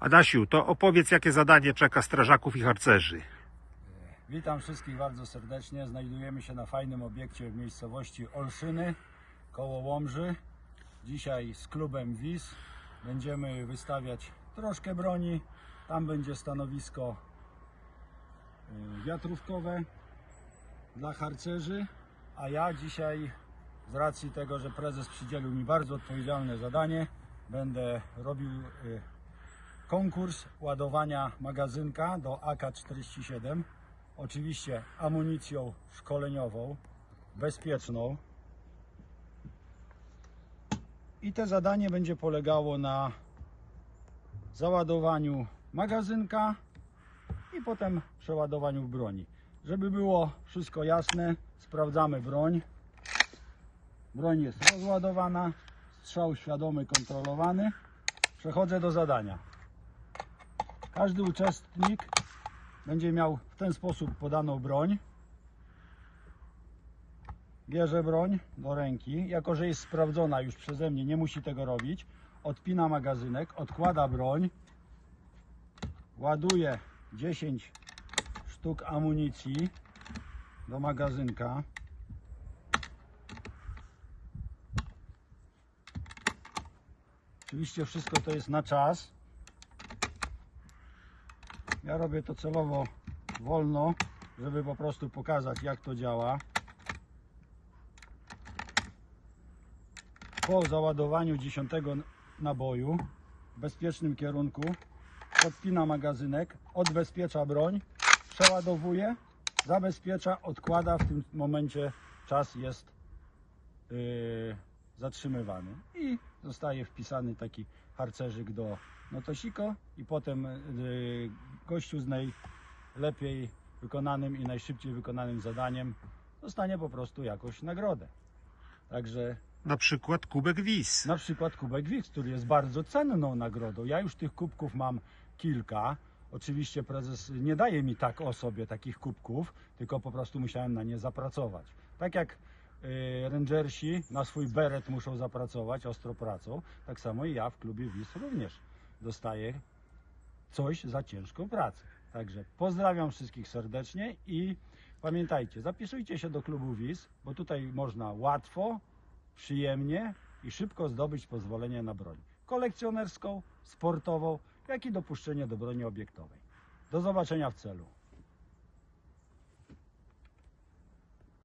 Adasiu, to opowiedz, jakie zadanie czeka strażaków i harcerzy. Witam wszystkich bardzo serdecznie. Znajdujemy się na fajnym obiekcie w miejscowości Olszyny koło Łomży. Dzisiaj z klubem WIS będziemy wystawiać troszkę broni. Tam będzie stanowisko y, wiatrówkowe dla harcerzy, a ja dzisiaj z racji tego, że prezes przydzielił mi bardzo odpowiedzialne zadanie, będę robił y, konkurs ładowania magazynka do AK-47 oczywiście amunicją szkoleniową, bezpieczną. I to zadanie będzie polegało na załadowaniu magazynka i potem przeładowaniu broni. Żeby było wszystko jasne, sprawdzamy broń. Broń jest rozładowana, strzał świadomy, kontrolowany. Przechodzę do zadania. Każdy uczestnik będzie miał w ten sposób podaną broń. Bierze broń do ręki, jako że jest sprawdzona już przeze mnie, nie musi tego robić. Odpina magazynek, odkłada broń, ładuje 10 sztuk amunicji do magazynka. Oczywiście wszystko to jest na czas. Ja robię to celowo wolno, żeby po prostu pokazać jak to działa. Po załadowaniu 10 naboju w bezpiecznym kierunku podpina magazynek, odbezpiecza broń, przeładowuje, zabezpiecza, odkłada. W tym momencie czas jest yy, zatrzymywany i zostaje wpisany taki harcerzyk do notosiko i potem yy, gościu z najlepiej wykonanym i najszybciej wykonanym zadaniem dostanie po prostu jakąś nagrodę. Także Na przykład kubek WIS. na przykład kubek Wix, który jest bardzo cenną nagrodą. Ja już tych kubków mam kilka. Oczywiście prezes nie daje mi tak o sobie takich kubków, tylko po prostu musiałem na nie zapracować. Tak jak rangersi na swój beret muszą zapracować ostro pracą, tak samo i ja w klubie WIS również dostaję coś za ciężką pracę. Także pozdrawiam wszystkich serdecznie i pamiętajcie, zapisujcie się do klubu WIS, bo tutaj można łatwo, przyjemnie i szybko zdobyć pozwolenie na broń kolekcjonerską, sportową, jak i dopuszczenie do broni obiektowej. Do zobaczenia w celu.